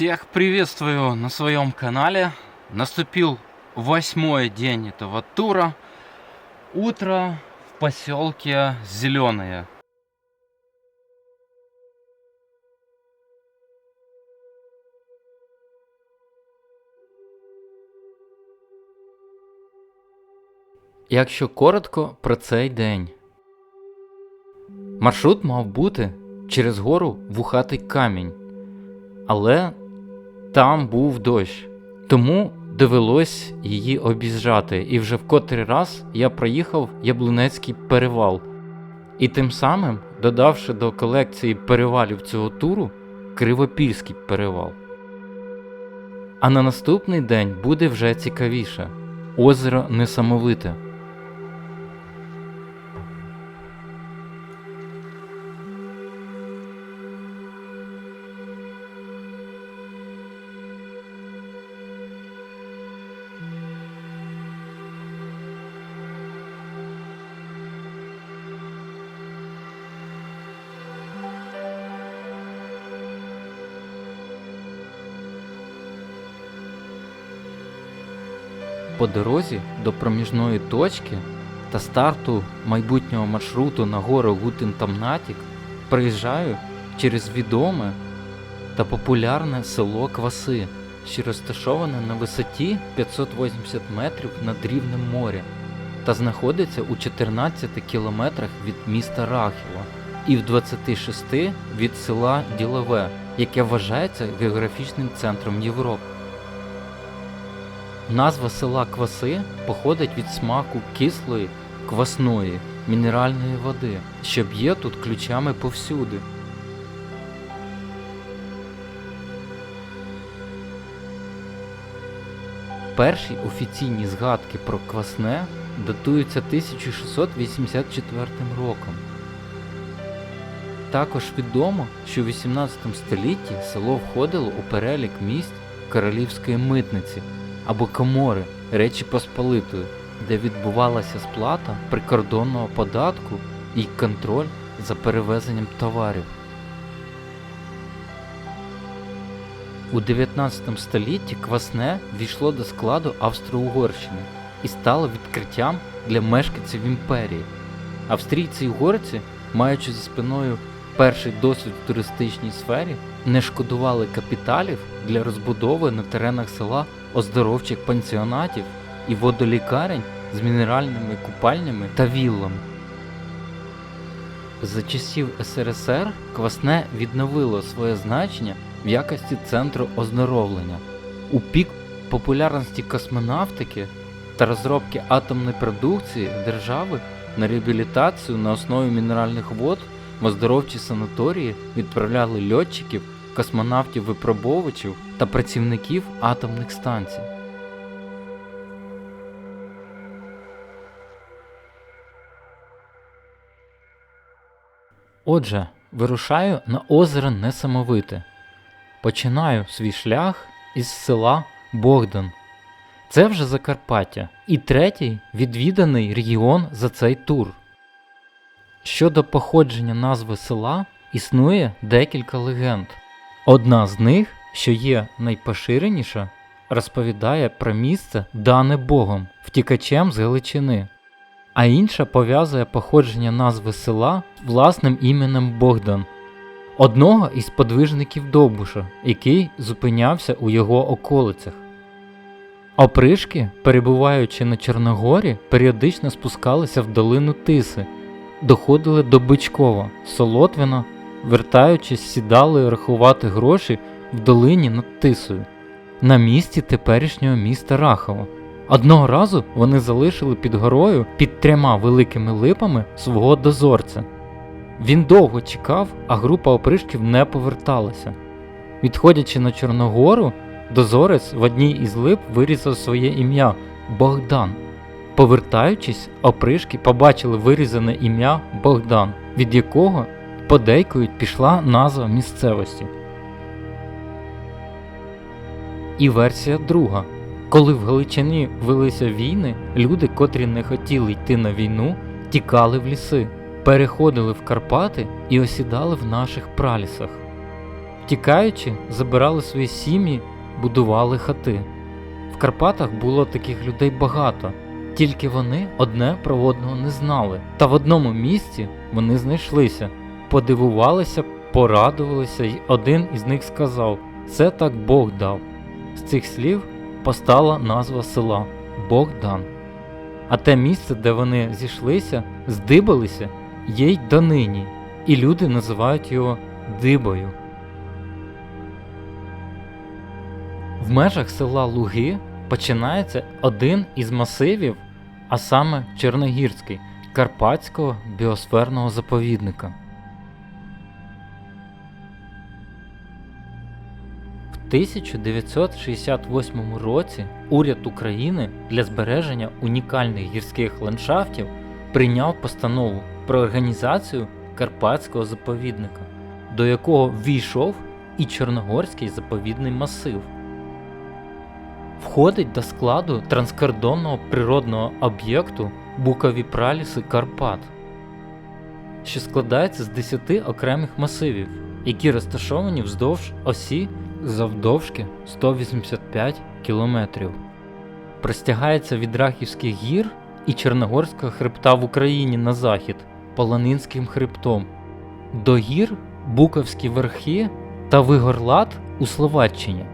Всех приветствую на своем канале. Наступил восьмой день этого тура. Утро в поселке Зеленое. Якщо коротко про цей день. Маршрут мав бути через гору вухатий камінь, але там був дощ, тому довелось її об'їжджати, і вже в котрий раз я проїхав Яблунецький перевал. І тим самим, додавши до колекції перевалів цього туру Кривопільський перевал. А на наступний день буде вже цікавіше озеро Несамовите. По дорозі до проміжної точки та старту майбутнього маршруту на гору Гутентамнатік проїжджаю через відоме та популярне село Кваси, що розташоване на висоті 580 метрів над рівнем моря та знаходиться у 14 кілометрах від міста Рахіва і в 26 від села Ділове, яке вважається географічним центром Європи. Назва села Кваси походить від смаку кислої, квасної, мінеральної води, що б'є тут ключами повсюди. Перші офіційні згадки про квасне датуються 1684 роком. Також відомо, що в 18 столітті село входило у перелік місць королівської митниці або комори Речі Посполитої, де відбувалася сплата прикордонного податку і контроль за перевезенням товарів. У 19 столітті Квасне війшло до складу Австро-Угорщини і стало відкриттям для мешканців імперії. Австрійці й угорці, маючи за спиною перший досвід в туристичній сфері, не шкодували капіталів для розбудови на теренах села оздоровчих пансіонатів і водолікарень з мінеральними купальнями та віллами. За часів СРСР Квасне відновило своє значення в якості центру оздоровлення. У пік популярності космонавтики та розробки атомної продукції держави на реабілітацію на основі мінеральних вод в оздоровчі санаторії відправляли льотчиків, космонавтів-випробовувачів та працівників атомних станцій. Отже, вирушаю на озеро Несамовите. Починаю свій шлях із села Богдан. Це вже Закарпаття і третій відвіданий регіон за цей тур. Щодо походження назви села існує декілька легенд. Одна з них, що є найпоширеніша, розповідає про місце, дане Богом, втікачем з Галичини, а інша пов'язує походження назви села власним іменем Богдан, одного із подвижників Довбуша, який зупинявся у його околицях. Опришки, перебуваючи на Чорногорі, періодично спускалися в долину Тиси, доходили до Бичкова, Солотвина, вертаючись, сідали рахувати гроші в долині над Тисою, на місці теперішнього міста Рахова. Одного разу вони залишили під горою під трьома великими липами свого дозорця. Він довго чекав, а група опришків не поверталася. Відходячи на Чорногору, дозорець в одній із лип вирізав своє ім'я Богдан. Повертаючись, опришки побачили вирізане ім'я Богдан, від якого подейкують пішла назва місцевості. І версія друга. Коли в Галичині велися війни, люди, котрі не хотіли йти на війну, тікали в ліси, переходили в Карпати і осідали в наших пралісах. Втікаючи, забирали свої сім'ї, будували хати. В Карпатах було таких людей багато, тільки вони одне про одного не знали. Та в одному місці вони знайшлися, подивувалися, порадувалися, і один із них сказав: Це так Бог дав. З цих слів постала назва села Богдан. А те місце, де вони зійшлися, здибалися, є й донині, і люди називають його Дибою. В межах села Луги починається один із масивів, а саме Чорногірський Карпатського біосферного заповідника. 1968 році уряд України для збереження унікальних гірських ландшафтів прийняв постанову про організацію Карпатського заповідника, до якого ввійшов і Чорногорський заповідний масив. Входить до складу транскордонного природного об'єкту Букові праліси Карпат, що складається з 10 окремих масивів, які розташовані вздовж осі завдовжки 185 км. Простягається від Рахівських гір і Чорногорського хребта в Україні на захід Полонинським хребтом, до гір Буковські верхи та Вигорлат у Словаччині.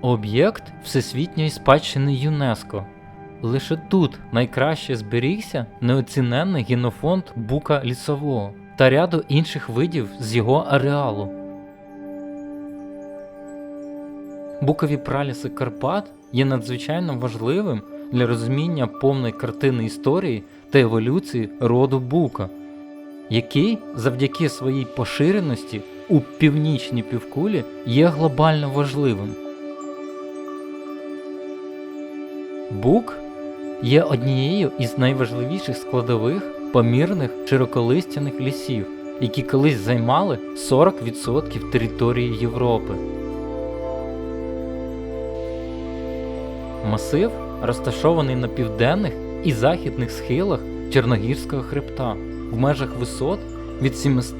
Об'єкт Всесвітньої спадщини ЮНЕСКО. Лише тут найкраще зберігся неоціненний генофонд бука лісового та ряду інших видів з його ареалу. Букові праліси Карпат є надзвичайно важливим для розуміння повної картини історії та еволюції роду бука, який завдяки своїй поширеності у північній півкулі є глобально важливим. Бук є однією із найважливіших складових помірних широколистяних лісів, які колись займали 40% території Європи. Масив розташований на південних і західних схилах Чорногірського хребта в межах висот від 700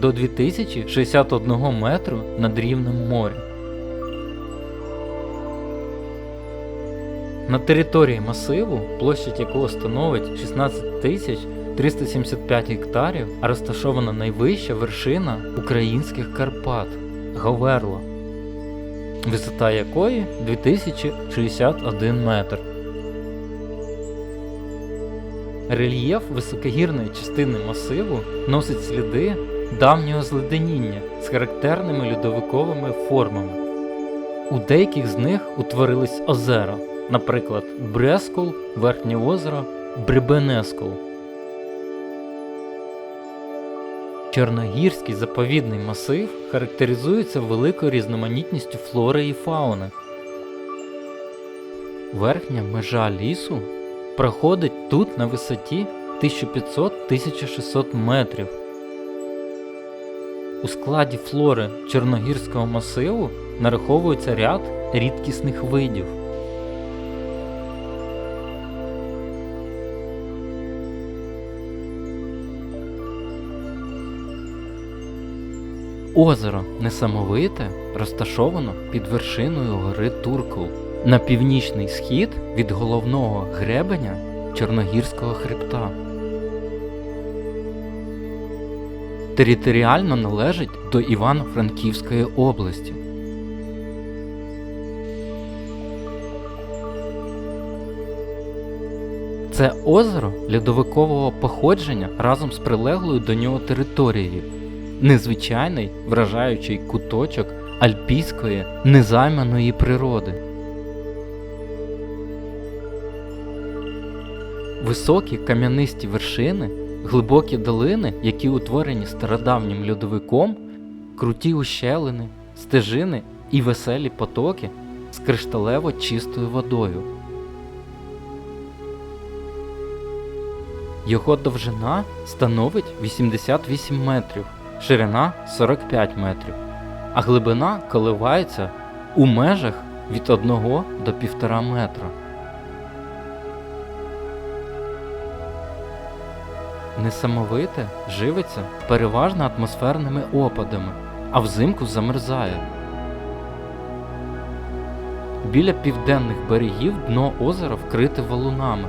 до 2061 метру над рівнем моря. На території масиву, площа якого становить 16 тисяч 375 гектарів, розташована найвища вершина українських Карпат Говерла, висота якої 2061 метр. Рельєф високогірної частини масиву носить сліди давнього зледеніння з характерними льодовиковими формами. У деяких з них утворились озера, наприклад, Брескул, Верхнє озеро, Бребенескул. Чорногірський заповідний масив характеризується великою різноманітністю флори і фауни. Верхня межа лісу проходить тут на висоті 1500-1600 метрів. У складі флори Чорногірського масиву нараховується ряд рідкісних видів. Озеро Несамовите розташовано під вершиною гори Туркул на північний схід від головного гребеня Чорногірського хребта. Територіально належить до Івано-Франківської області. Це озеро льодовикового походження разом з прилеглою до нього територією незвичайний вражаючий куточок альпійської незайманої природи. Високі кам'янисті вершини, глибокі долини, які утворені стародавнім льодовиком, круті ущелини, стежини і веселі потоки з кришталево чистою водою. Його довжина становить 88 метрів ширина 45 метрів, а глибина коливається у межах від 1 до 1,5 метра. Несамовите живиться переважно атмосферними опадами, а взимку замерзає. Біля південних берегів дно озера вкрите валунами,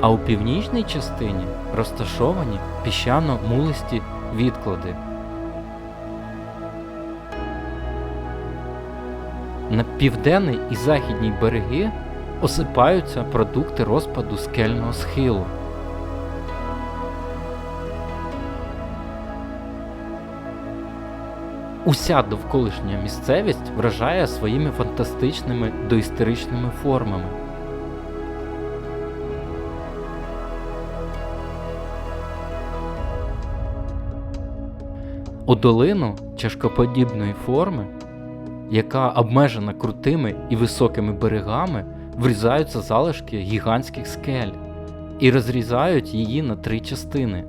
а у північній частині розташовані піщано-мулисті відклади. На південний і західній береги осипаються продукти розпаду скельного схилу. Уся довколишня місцевість вражає своїми фантастичними доісторичними формами. У долину чашкоподібної форми, яка обмежена крутими і високими берегами, врізаються залишки гігантських скель і розрізають її на три частини.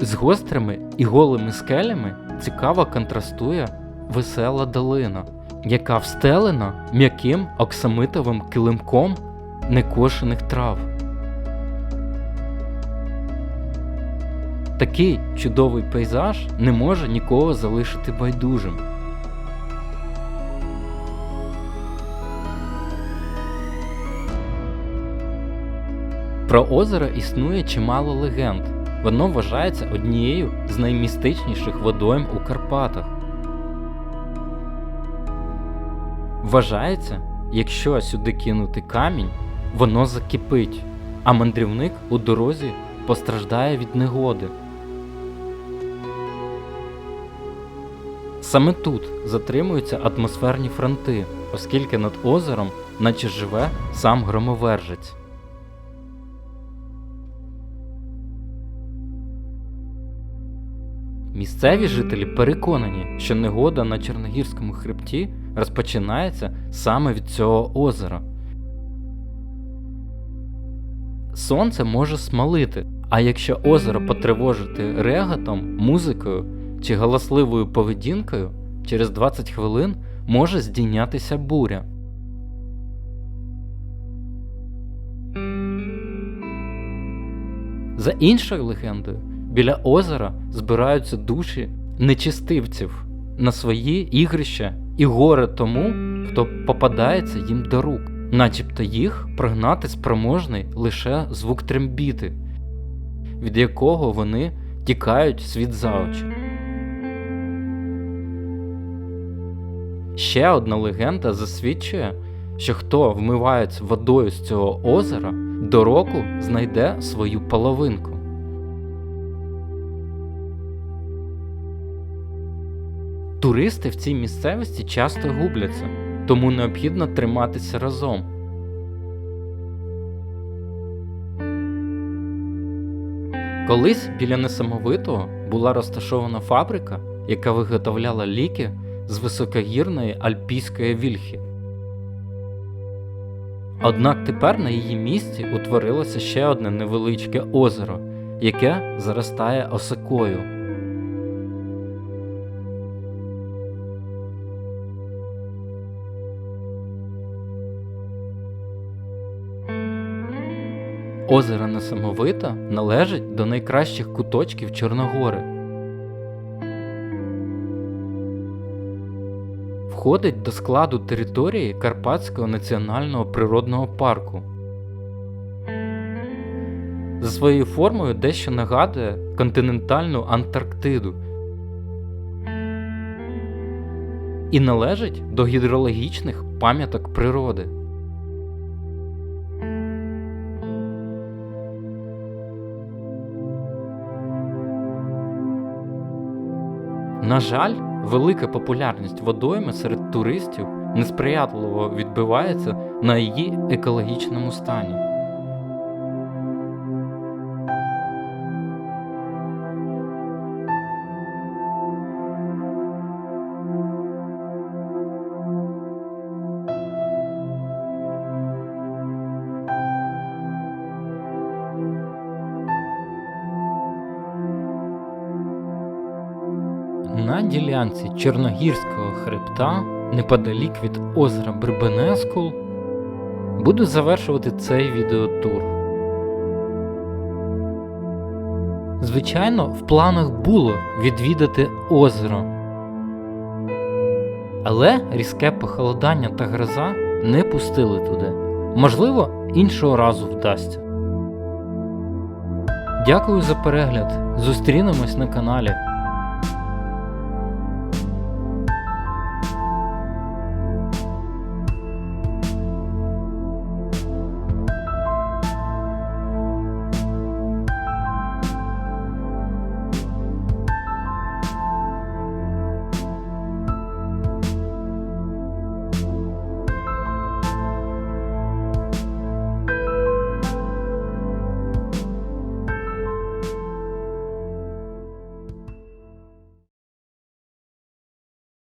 З гострими і голими скелями цікаво контрастує весела долина, яка встелена м'яким оксамитовим килимком некошених трав. Такий чудовий пейзаж не може нікого залишити байдужим. Про озеро існує чимало легенд. Воно вважається однією з наймістичніших водойм у Карпатах. Вважається, якщо сюди кинути камінь, воно закипить, а мандрівник у дорозі постраждає від негоди. Саме тут затримуються атмосферні фронти, оскільки над озером наче живе сам громовержець. Місцеві жителі переконані, що негода на Чорногірському хребті розпочинається саме від цього озера. Сонце може смалити, а якщо озеро потривожити реготом, музикою чи галасливою поведінкою, через 20 хвилин може здійнятися буря. За іншою легендою, біля озера збираються душі нечистивців на свої ігрища і горе тому, хто попадається їм до рук, начебто їх прогнати спроможний лише звук трембіти, від якого вони тікають світ за очі. Ще одна легенда засвідчує, що хто вмивається водою з цього озера, до року знайде свою половинку. Туристи в цій місцевості часто губляться, тому необхідно триматися разом. Колись біля несамовитого була розташована фабрика, яка виготовляла ліки з високогірної альпійської вільхи. Однак тепер на її місці утворилося ще одне невеличке озеро, яке заростає осокою. Озеро Несамовита належить до найкращих куточків Чорногори. Входить до складу території Карпатського національного природного парку. За своєю формою дещо нагадує континентальну Антарктиду і належить до гідрологічних пам'яток природи. На жаль, велика популярність водойми серед туристів несприятливо відбивається на її екологічному стані. На ділянці Чорногірського хребта, неподалік від озера Бребенескул, буду завершувати цей відеотур. Звичайно, в планах було відвідати озеро. Але різке похолодання та гроза не пустили туди. Можливо, іншого разу вдасться. Дякую за перегляд. Зустрінемось на каналі.